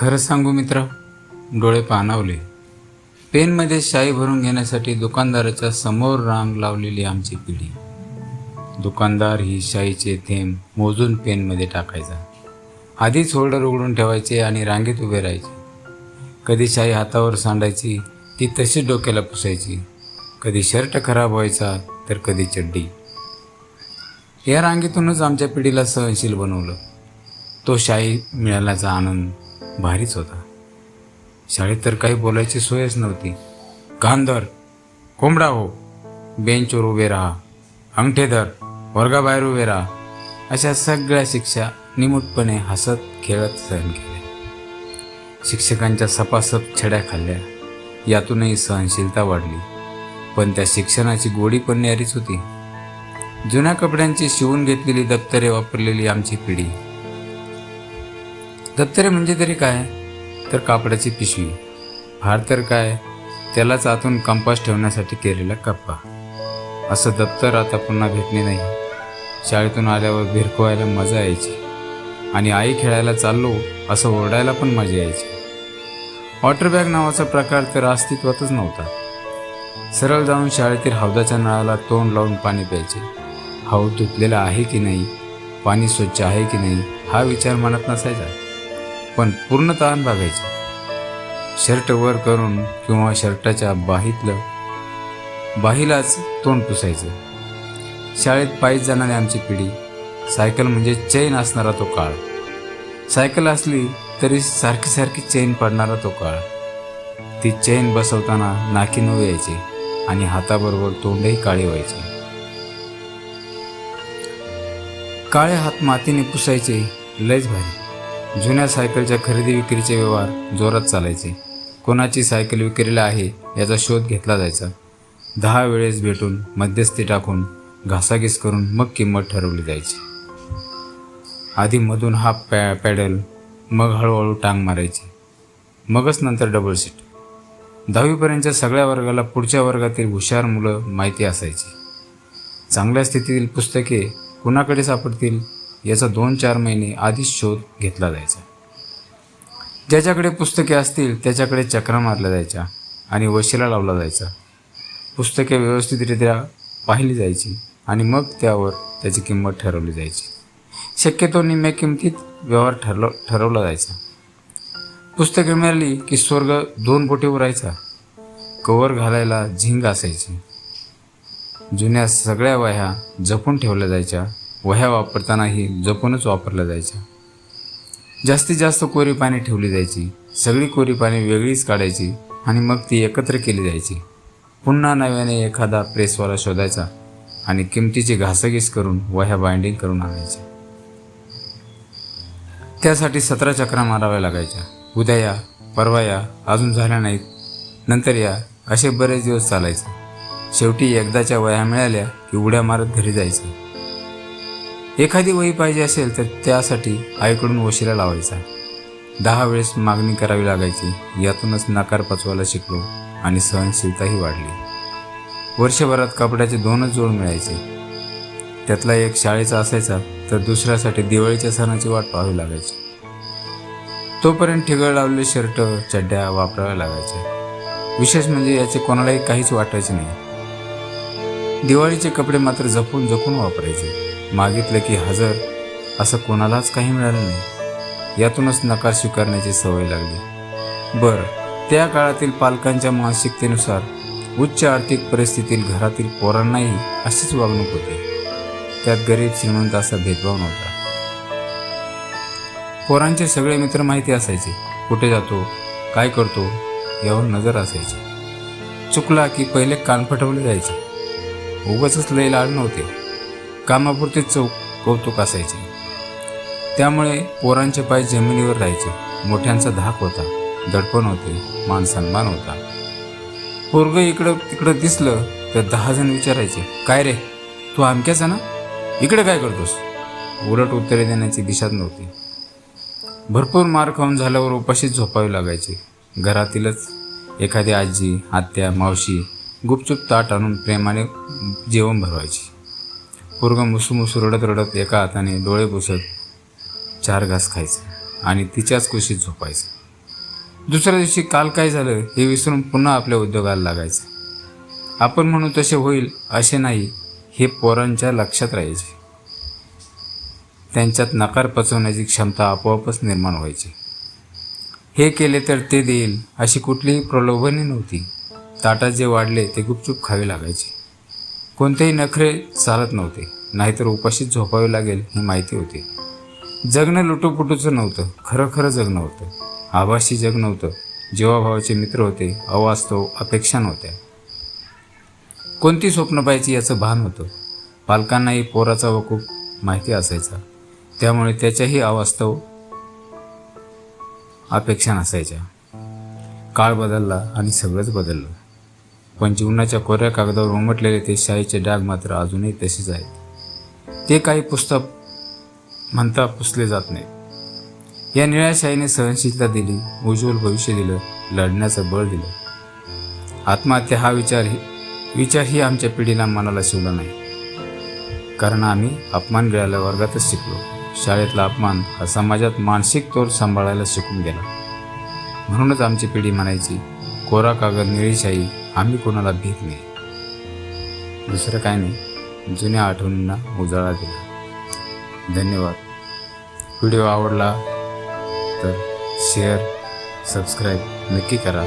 खरं सांगू मित्र डोळे पाणावले पेनमध्ये शाई भरून घेण्यासाठी दुकानदाराच्या समोर रांग लावलेली आमची पिढी. दुकानदार ही शाईचे थेंब मोजून पेनमध्ये टाकायचा. आधीच होल्डर उघडून ठेवायचे आणि रांगेत उभे राहायचे. कधी शाई हातावर सांडायची ती तशीच डोक्याला पुसायची. कधी शर्ट खराब व्हायचा तर कधी चड्डी. या रांगेतूनच आमच्या पिढीला सहनशील बनवलं. तो शाई मिळाल्याचा आनंद भारीच होता. शाळेत तर काही बोलायची सोयच नव्हती. कांदर कोंबडा हो बेंचवर उभे राहा अंगठेधर वर्गाबाहेर उभे राहा अशा सगळ्या शिक्षा निमूटपणे हसत खेळत सहन केल्या. शिक्षकांच्या सपासप छड्या खाल्ल्या. यातूनही सहनशीलता वाढली. पण त्या शिक्षणाची गोडी पण न्यारीच होती. जुन्या कपड्यांची शिवून घेतलेली दप्तरे वापरलेली आमची पिढी दप्तरे म्हणजे तरी काय? तर कापडाची पिशवी. फार तर काय? त्यालाच आतून कंपास ठेवण्यासाठी केलेला कप्पा. असं दप्तर आता पुन्हा भेटणे नाही. शाळेतून आल्यावर भिरकवायला मजा यायची. आणि आई खेळायला चाललो असं ओरडायला पण मजा यायची. वॉटर बॅग नावाचा प्रकार तर अस्तित्वातच नव्हता. सरळ जाऊन शाळेतील हौदाच्या नळाला तोंड लावून पाणी प्यायचे. हौद धुतलेला आहे की नाही? पाणी स्वच्छ आहे की नाही? हा विचार मनात नसायचा. पण पूर्ण ताण बघायचे. शर्ट वर करून किंवा शर्टाच्या बाहीतलं बाहीलाच तोंड पुसायचं. शाळेत पायीच जाणारी आमची पिढी सायकल म्हणजे चैन असणारा तो काळ. सायकल असली तरी सारखी सारखी चैन पडणारा तो काळ. ती चैन बसवताना नाकी नऊ यायची आणि हाताबरोबर तोंडही काळे व्हायचे. काळे हात मातीने पुसायचे लयच भारी. जुन्या सायकलच्या खरेदी विक्रीचे व्यवहार जोरात चालायचे. कोणाची सायकल विक्रीला आहे याचा शोध घेतला जायचा. दहा वेळेस भेटून मध्यस्थी टाकून घासाघीस करून मग किंमत ठरवली जायची. आधी मधून हाफ पॅ पॅडल मग हळूहळू टांग मारायची. मगच नंतर डबल सीट दहावीपर्यंतच्या सगळ्या वर्गाला पुढच्या वर्गातील हुशार मुलं माहिती असायची. चांगल्या स्थितीतील पुस्तके कुणाकडे सापडतील? याचा दोन चार महिने आधीच शोध घेतला जायचा. ज्याच्याकडे पुस्तके असतील त्याच्याकडे चक्रा मारल्या जायच्या आणि वशिला लावला जायचा. पुस्तके व्यवस्थितरित्या पाहिली जायची आणि मग त्यावर त्याची किंमत ठरवली जायची. शक्यतो निम्म्या किमतीत व्यवहार ठरलो ठरवला जायचा. पुस्तके मिळाली की स्वर्ग दोन बोटीवर राहायचा. कवर घालायला झिंग असायची. जुन्या सगळ्या वह्या जपून ठेवल्या जायच्या. वह्या वापरतानाही जपूनच वापरल्या जायच्या. जास्तीत जास्त कोरी पाने ठेवली जायची. सगळी कोरी पाने वेगळीच काढायची आणि मग ती एकत्र केली जायची. पुन्हा नव्याने एखादा प्रेसवाला शोधायचा आणि किमतीची घासघीस करून वह्या बाइंडिंग करून आणायच्या. त्यासाठी सतरा चक्रा माराव्या लागायच्या. उद्या या परवा या अजून झाल्या नाहीत. नंतर या असे बरेच दिवस चालायचे. शेवटी एकदाच्या वया मिळाल्या की उड्या मारत घरी जायचं. एखादी वही पाहिजे असेल तर त्यासाठी आईकडून वशिला लावायचा. दहा वेळेस मागणी करावी लागायची. यातूनच नकार पचवायला शिकलो आणि सहनशीलताही वाढली. वर्षभरात कपड्याचे दोनच जोड मिळायचे. त्यातला एक शाळेचा असायचा तर दुसऱ्यासाठी दिवाळीच्या सणाची वाट पाहावी लागायची. तोपर्यंत ठिगळ लावलेले शर्ट चड्ड्या वापराव्या लागायच्या. विशेष म्हणजे याचे कोणालाही काहीच वाटायचे नाही. दिवाळीचे कपडे मात्र जपून जपून वापरायचे. मागितलं की हजर असं कोणालाच काही मिळालं नाही. यातूनच नकार स्वीकारण्याची सवय लागली. बरं त्या काळातील पालकांच्या मानसिकतेनुसार उच्च आर्थिक परिस्थितीतील घरातील पोरांनाही अशीच वागणूक होती. त्यात गरीब श्रीमंत असा भेदभाव नव्हता. पोरांचे सगळे मित्र माहिती असायचे कुठे जातो काय करतो यावर नजर असायची. चुकला की पहिले कान फटवले जायचे. उगाच लय लाड नव्हते. कामापुरते चौक कौतुक असायचे. त्यामुळे पोरांचे पाय जमिनीवर राहायचे. मोठ्यांचा धाक होता दडपण होते मान सन्मान होता. पोरग इकडं तिकडं दिसलं तर दहा जण विचारायचे काय रे तू अमक्याचा ना? इकडे काय करतोस? उलट उत्तरे देण्याची दिशाच नव्हती. भरपूर मार खाऊन झाल्यावर उपाशीच झोपावे लागायचे. घरातीलच एखादी आजी आत्या मावशी गुपचूप ताट आणून प्रेमाने जेवण भरवायची. पोरगा मुसूमुसू रडत रडत एका हाताने डोळे पुसत चार घास खायचं आणि तिच्याच कुशीत झोपायचं. दुसऱ्या दिवशी काल काय झालं हे विसरून पुन्हा आपल्या उद्योगाला लागायचं. आपण म्हणू तसे होईल असे नाही हे पोरांच्या लक्षात राहायचे. त्यांच्यात नकार पचवण्याची क्षमता आपोआपच निर्माण व्हायची. हे केले तर ते देईल अशी कुठलीही प्रलोभने नव्हती. ताटात जे वाढले ते गुपचूप खावे लागायचे. कोणतेही नखरे चालत नव्हते. नाहीतर उपाशीच झोपावे लागेल ही माहिती होती. जगणं लुटूपुटूचं नव्हतं. खरं खरं जगणं होतं. आभासी जग नव्हतं. जीवाभावाचे मित्र होते. अवास्तव अपेक्षा नव्हत्या. कोणती स्वप्न पाहायची याचं भान होतं. पालकांनाही पोराचा वकूप माहिती असायचा. त्यामुळे त्याच्याही अवास्तव अपेक्षा नसायच्या. काळ बदलला आणि सगळंच बदललं. पण जीवनाच्या कोऱ्या कागदावर उमटलेले ते शाईचे डाग मात्र अजूनही तसेच आहेत. ते काही पुस्तक म्हणता पुसले जात नाही. या निळ्या शाईने सहनशीलता दिली उज्ज्वल भविष्य दिलं लढण्याचं बळ दिलं. आत्महत्या हा विचार विचारही आमच्या पिढीला मनाला शिवला नाही. कारण आम्ही अपमान गिळायला वर्गातच शिकलो. शाळेतला अपमान हा समाजात मानसिक तोल सांभाळायला शिकून गेला. म्हणूनच आमची पिढी म्हणायची कोरा कागद निळी शाई आम्ही कोणाला भीत नाही. दुसरं काय नाही. जुन्या आठवणींना उजाळा दिला. धन्यवाद. व्हिडिओ आवडला तर शेअर सबस्क्राईब नक्की करा.